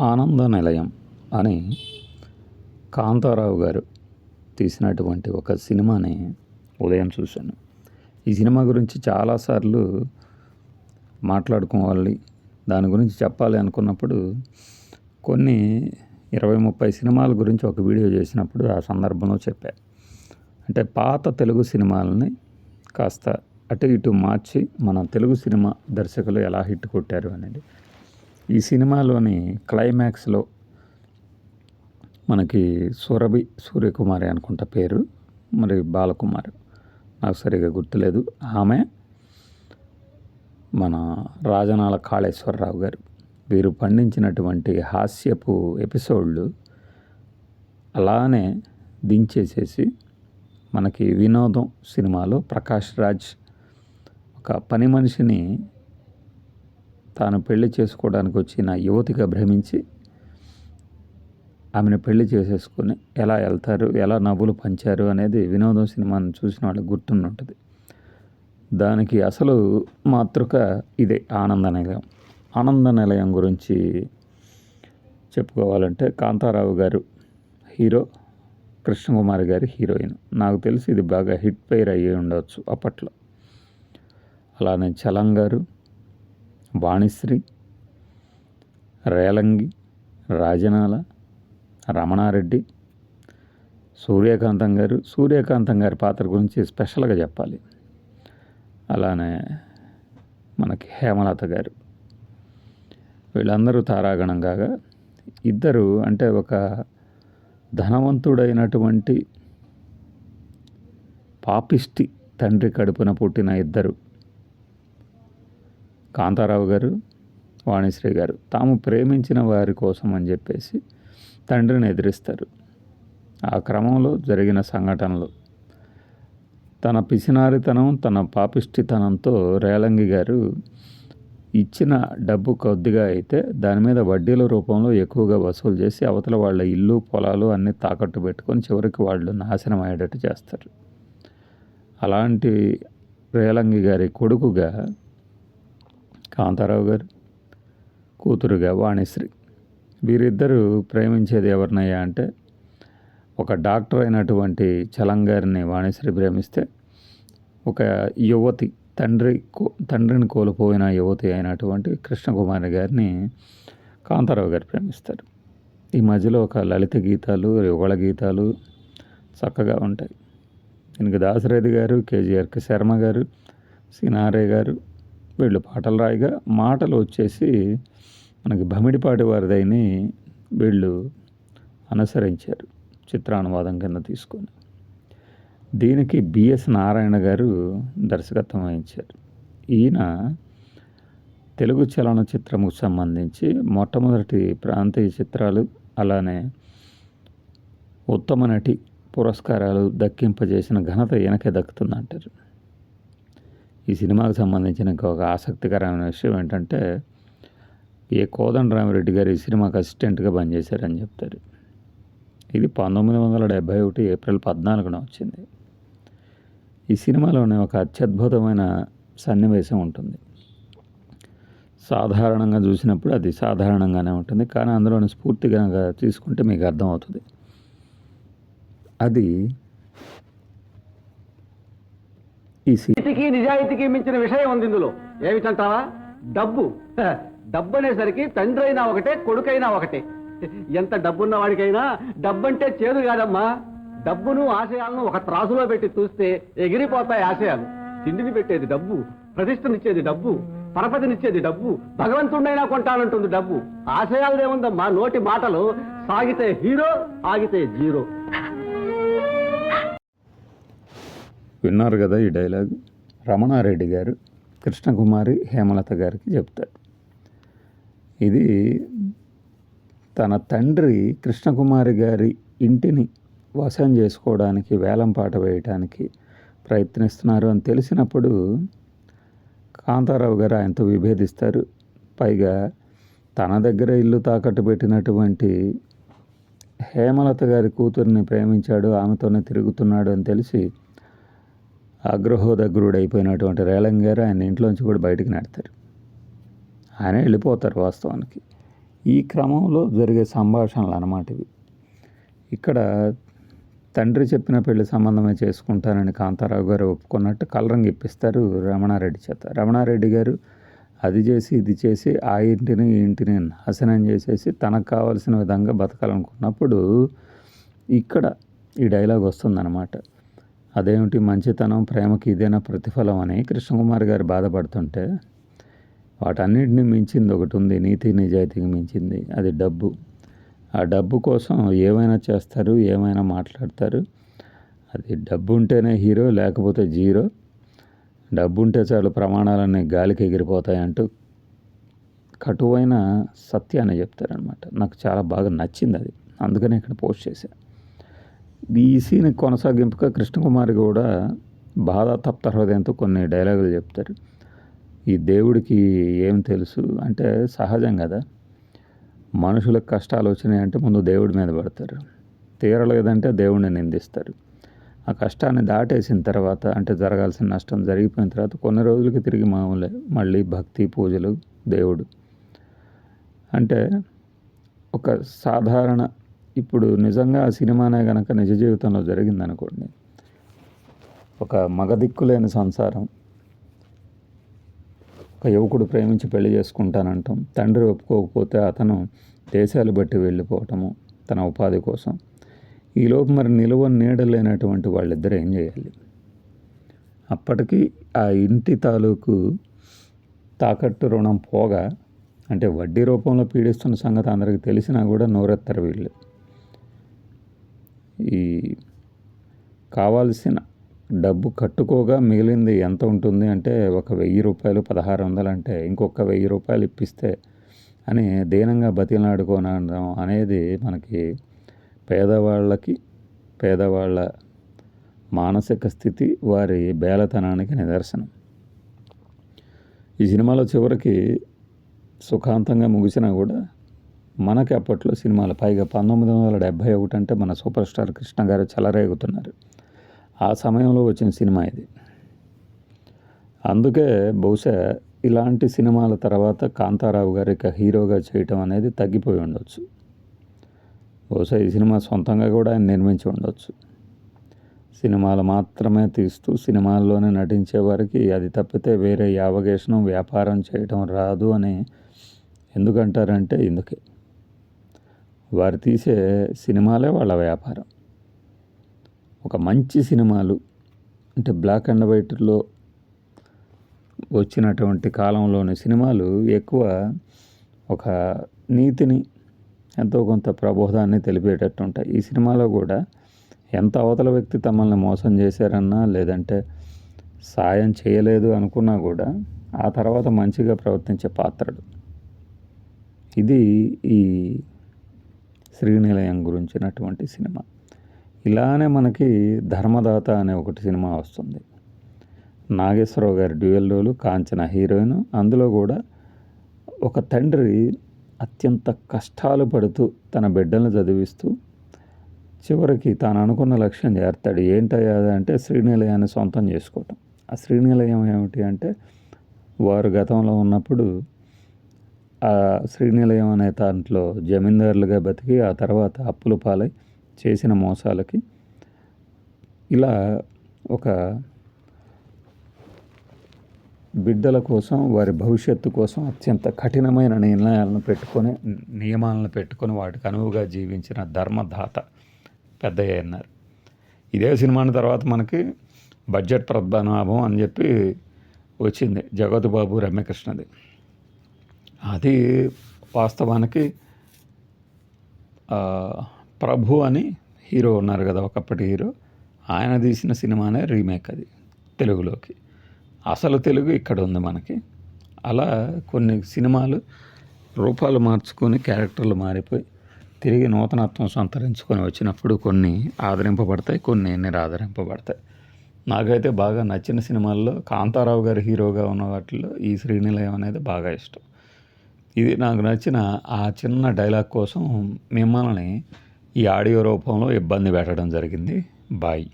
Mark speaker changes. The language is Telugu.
Speaker 1: ఆనంద నిలయం అని కాంతారావు గారు తీసినటువంటి ఒక సినిమాని ఉదయం చూశాను. ఈ సినిమా గురించి చాలాసార్లు మాట్లాడుకోవాలి దాని గురించి చెప్పాలి అనుకున్నప్పుడు కొన్ని ఇరవై ముప్పై సినిమాల గురించి ఒక వీడియో చేసినప్పుడు ఆ సందర్భంలో చెప్పా. అంటే పాత తెలుగు సినిమాలని కాస్త అటు ఇటు మార్చి మన తెలుగు సినిమా దర్శకులు ఎలా హిట్ కొట్టారు అనేది. ఈ సినిమాలోని క్లైమాక్స్లో మనకి సురభి సూర్యకుమారి అనుకుంటా పేరు మరి బాలకుమారి. నాకు సరిగా గుర్తులేదు. ఆమె మన రాజనాల కాళేశ్వరరావు గారు. వీరు పండించినటువంటి హాస్యపు ఎపిసోడ్లు అలానే దించేసేసి మనకి వినోదం సినిమాలో ప్రకాష్ రాజ్ ఒక పని మనిషిని తాను పెళ్ళి చేసుకోవడానికి వచ్చిన యువతిగా భ్రమించి ఆమెను పెళ్ళి చేసేసుకొని ఎలా వెళ్తారు ఎలా నవ్వులు పంచారు అనేది వినోదం సినిమాను చూసిన వాళ్ళకి గుర్తుండుంటుంది. దానికి అసలు మాతృక ఇదే ఆనంద నిలయం. ఆనంద నిలయం గురించి చెప్పుకోవాలంటే కాంతారావు గారు హీరో కృష్ణకుమారి గారి హీరోయిన్. నాకు తెలిసి ఇది బాగా హిట్ పేర్ అయ్యి ఉండవచ్చు అప్పట్లో. అలానే చలం గారు బాణిశ్రీ రేలంగి రాజనాల రమణారెడ్డి సూర్యకాంతం గారు. సూర్యకాంతం గారి పాత్ర గురించి స్పెషల్గా చెప్పాలి. అలానే మనకి హేమలత గారు. వీళ్ళందరూ తారాగణం కాగా ఇద్దరు అంటే ఒక ధనవంతుడైనటువంటి పాపిష్టి తండ్రి కడుపున పుట్టిన ఇద్దరు కాంతారావు గారు వాణిశ్రీ గారు తాము ప్రేమించిన వారి కోసం అని చెప్పేసి తండ్రిని ఎదిరిస్తారు. ఆ క్రమంలో జరిగిన సంఘటనలు. తన పిసినారితనం తన పాపిష్టితనంతో రేలంగి గారు ఇచ్చిన డబ్బు కొద్దిగా అయితే దాని మీద వడ్డీల రూపంలో ఎక్కువగా వసూలు చేసి అవతల వాళ్ళ ఇల్లు పొలాలు అన్నీ తాకట్టు పెట్టుకొని చివరికి వాళ్ళు నాశనం అయ్యేటట్టు చేస్తారు. అలాంటి రేలంగి గారి కొడుకుగా కాంతారావు గారు కూతురుగా వాణిశ్రీ. వీరిద్దరూ ప్రేమించేది ఎవరినయ్యా అంటే ఒక డాక్టర్ అయినటువంటి చలం గారిని వాణిశ్రీ ప్రేమిస్తే ఒక యువతి తండ్రి తండ్రిని కోల్పోయిన యువతి అయినటువంటి కృష్ణకుమారి గారిని కాంతారావు గారు ప్రేమిస్తారు. ఈ మధ్యలో ఒక లలిత గీతాలు యుగళ గీతాలు చక్కగా ఉంటాయి. దీనికి దాసరెడ్డి గారు కేజీఆర్కి శర్మ గారు సినారే గారు వీళ్ళు పాటలు రాయిగా మాటలు వచ్చేసి మనకి భమిడిపాటి వారిదైని వీళ్ళు అనుసరించారు చిత్రానువాదం కింద తీసుకొని. దీనికి బిఎస్ నారాయణ గారు దర్శకత్వం వహించారు. ఈయన తెలుగు చలనచిత్రముకు సంబంధించి మొట్టమొదటి ప్రాంతీయ చిత్రాలు అలానే ఉత్తమ నటి పురస్కారాలు దక్కింపజేసిన ఘనత ఈయనకే దక్కుతుందంటారు. ఈ సినిమాకు సంబంధించిన ఒక ఆసక్తికరమైన విషయం ఏంటంటే ఏ కోదండరామిరెడ్డి గారు ఈ సినిమాకి అసిస్టెంట్గా పనిచేశారని చెప్తారు. ఇది పంతొమ్మిది వందల డెబ్భై ఒకటి ఏప్రిల్ పద్నాలుగున వచ్చింది. ఈ సినిమాలోనే ఒక అత్యద్భుతమైన సన్నివేశం ఉంటుంది. సాధారణంగా చూసినప్పుడు అది సాధారణంగానే ఉంటుంది కానీ అందులోని స్ఫూర్తిగా తీసుకుంటే మీకు అర్థమవుతుంది. అది
Speaker 2: నీతికి నిజాయితీకి మించిన విషయం ఉంది ఇందులో. ఏమిటంటావా? డబ్బు. డబ్బు అనేసరికి తండ్రి అయినా ఒకటే కొడుకైనా ఒకటే. ఎంత డబ్బున్న వాడికైనా డబ్బంటే చేదు కాదమ్మా. డబ్బును ఆశయాలను ఒక త్రాసులో పెట్టి చూస్తే ఎగిరిపోతాయి ఆశయాలు. తిండిని పెట్టేది డబ్బు ప్రతిష్టనిచ్చేది డబ్బు పరపతినిచ్చేది డబ్బు భగవంతుడైనా కొంటానంటుంది డబ్బు. ఆశయాలదేముందమ్మా? నోటి మాటలు సాగితే హీరో ఆగితే జీరో.
Speaker 1: విన్నారు కదా ఈ డైలాగ్. రమణారెడ్డి గారు కృష్ణకుమారి హేమలత గారికి చెప్తారు. ఇది తన తండ్రి కృష్ణకుమారి గారి ఇంటిని వశం చేసుకోవడానికి వేలంపాట వేయటానికి ప్రయత్నిస్తున్నారు అని తెలిసినప్పుడు కాంతారావు గారు ఆయనతో విభేదిస్తారు. పైగా తన దగ్గర ఇల్లు తాకట్టు పెట్టినటువంటి హేమలత గారి కూతుర్ని ప్రేమించాడు ఆమెతోనే తిరుగుతున్నాడు అని తెలిసి అగ్రహోదగ్రుడైపోయినటువంటి రేలంగ్ గారు ఆయన ఇంట్లోంచి కూడా బయటికి నెడతారు. ఆయన వెళ్ళిపోతారు వాస్తవానికి. ఈ క్రమంలో జరిగే సంభాషణలు అన్నమాట ఇవి. ఇక్కడ తండ్రి చెప్పిన పెళ్ళి సంబంధమే చేసుకుంటానని కాంతారావు గారు ఒప్పుకున్నట్టు కలరంగి ఇప్పిస్తారు రమణారెడ్డి చేత. రమణారెడ్డి గారు అది చేసి ఇది చేసి ఆ ఇంటిని ఈ ఇంటిని నాశనం చేసేసి తనకు కావాల్సిన విధంగా బతకాలనుకున్నప్పుడు ఇక్కడ ఈ డైలాగ్ వస్తుందన్నమాట. అదేమిటి మంచితనం ప్రేమకి ఇదేనా ప్రతిఫలం అని కృష్ణకుమార్ గారు బాధపడుతుంటే వాటన్నిటిని మించింది ఒకటి ఉంది నీతి నిజాయితీకి మించింది అది డబ్బు. ఆ డబ్బు కోసం ఏమైనా చేస్తారు ఏమైనా మాట్లాడతారు అది డబ్బు ఉంటేనే హీరో లేకపోతే జీరో. డబ్బు ఉంటే చాలు ప్రమాణాలన్నీ గాలికి ఎగిరిపోతాయంటూ కటువైన సత్యాన్ని చెప్తారనమాట నాకు చాలా బాగా నచ్చింది అది అందుకనే ఇక్కడ పోస్ట్ చేశాను ఈ సీన్ కొనసాగింపుగా కృష్ణకుమార్ కూడా బాధాతప్త హృదయంతో కొన్ని డైలాగులు చెప్తారు. ఈ దేవుడికి ఏం తెలుసు? అంటే సహజం కదా. మనుషులకు కష్టాలు వచ్చినాయి అంటే ముందు దేవుడి మీద పడతారు. తీరలేదంటే దేవుడిని నిందిస్తారు. ఆ కష్టాన్ని దాటేసిన తర్వాత అంటే జరగాల్సిన నష్టం జరిగిపోయిన తర్వాత కొన్ని రోజులకి తిరిగి మామూలే మళ్ళీ భక్తి పూజలు దేవుడు. అంటే ఒక సాధారణ ఇప్పుడు నిజంగా ఆ సినిమానే కనుక నిజ జీవితంలో జరిగిందనుకోండి ఒక మగదిక్కులేని సంసారం ఒక యువకుడు ప్రేమించి పెళ్ళి చేసుకుంటానంటాం తండ్రి ఒప్పుకోకపోతే అతను దేశాలు బట్టి వెళ్ళిపోవటము తన ఉపాధి కోసం. ఈలోపు మరి నిలువ నీడలేనటువంటి వాళ్ళిద్దరు ఏం చేయాలి? అప్పటికి ఆ ఇంటి తాలూకు తాకట్టు రుణం పోగా అంటే వడ్డీ రూపంలో పీడిస్తున్న సంగతి అందరికీ తెలిసినా కూడా నోరెత్తరు వీళ్ళు. ఈ కావాల్సిన డబ్బు కట్టుకోగా మిగిలింది ఎంత ఉంటుంది అంటే ఒక వెయ్యి రూపాయలు పదహారు వందలు అంటే ఇంకొక వెయ్యి రూపాయలు ఇప్పిస్తే అని దీనంగా బతిలాడుకోనడం అనేది మనకి పేదవాళ్ళకి పేదవాళ్ళ మానసిక స్థితి వారి బేలతనానికి నిదర్శనం. ఈ సినిమాలో చివరికి సుఖాంతంగా ముగిసినా కూడా మనకి అప్పట్లో సినిమాలు పైగా పంతొమ్మిది వందల డెబ్భై ఒకటి అంటే మన సూపర్ స్టార్ కృష్ణ గారు చెలరేగుతున్నారు. ఆ సమయంలో వచ్చిన సినిమా ఇది. అందుకే బహుశా ఇలాంటి సినిమాల తర్వాత కాంతారావు గారు ఇక హీరోగా చేయటం అనేది తగ్గిపోయి ఉండొచ్చు. బహుశా ఈ సినిమా సొంతంగా కూడా ఆయన నిర్మించి ఉండొచ్చు. సినిమాలు మాత్రమే తీస్తూ సినిమాల్లోనే నటించే వారికి అది తప్పితే వేరే యావగేషణం వ్యాపారం చేయటం రాదు అని ఎందుకంటారంటే ఇందుకే. వారు తీసే సినిమాలే వాళ్ళ వ్యాపారం. ఒక మంచి సినిమాలు అంటే బ్లాక్ అండ్ వైట్లో వచ్చినటువంటి కాలంలోని సినిమాలు ఎక్కువ ఒక నీతిని ఎంతో కొంత ప్రబోధాన్ని తెలిపేటట్టు ఉంటాయి. ఈ సినిమాలో కూడా ఎంత అవతల వ్యక్తి తమల్ని మోసం చేశారన్నా లేదంటే సాయం చేయలేదు అనుకున్నా కూడా ఆ తర్వాత మంచిగా ప్రవర్తించే పాత్రడు ఇది ఈ శ్రీనిలయం గురించినటువంటి సినిమా. ఇలానే మనకి ధర్మదాత అనే ఒకటి సినిమా వస్తుంది. నాగేశ్వరరావు గారి డ్యూయల్ రోలు కాంచన హీరోయిన్ అందులో కూడా ఒక తండ్రి అత్యంత కష్టాలు పడుతూ తన బిడ్డలను చదివిస్తూ చివరికి తాను అనుకున్న లక్ష్యం చేరుతాడు. ఏంటయ్యా అంటే శ్రీనిలయాన్ని సొంతం చేసుకోవటం. ఆ శ్రీనిలయం ఏమిటి అంటే వారు గతంలో ఉన్నప్పుడు శ్రీనిలయం అనే దాంట్లో జమీందారులుగా బతికి ఆ తర్వాత అప్పుల పాలై చేసిన మోసాలకి ఇలా ఒక బిడ్డల కోసం వారి భవిష్యత్తు కోసం అత్యంత కఠినమైన నిర్ణయాలను పెట్టుకొని నియమాలను పెట్టుకొని వాటికి అనువుగా జీవించిన ధర్మదాత పెద్దయ్య అన్నారు ఇదే సినిమాని తర్వాత మనకి బడ్జెట్ పద్మనాభం అని చెప్పి వచ్చింది జగత్ బాబు రమ్యకృష్ణది. అది వాస్తవానికి ప్రభు అని హీరో ఉన్నారు కదా ఒకప్పటి హీరో. ఆయన తీసిన సినిమానే రీమేక్ అది తెలుగులోకి. అసలు తెలుగు ఇక్కడ ఉంది మనకి. అలా కొన్ని సినిమాలు రూపాలు మార్చుకొని క్యారెక్టర్లు మారిపోయి తిరిగి నూతనత్వం సంతరించుకొని వచ్చినప్పుడు కొన్ని ఆదరింపబడతాయి కొన్ని నిరాదరింపబడతాయి. నాకైతే బాగా నచ్చిన సినిమాల్లో కాంతారావు గారు హీరోగా ఉన్న వాటిల్లో ఈ శ్రీనిలయం అనేది బాగా ఇష్టం. ఇది నాకు నచ్చిన ఆ చిన్న డైలాగ్ కోసం మిమ్మల్ని ఈ ఆడియో రూపంలో ఇబ్బంది పెట్టడం జరిగింది. బాయ్.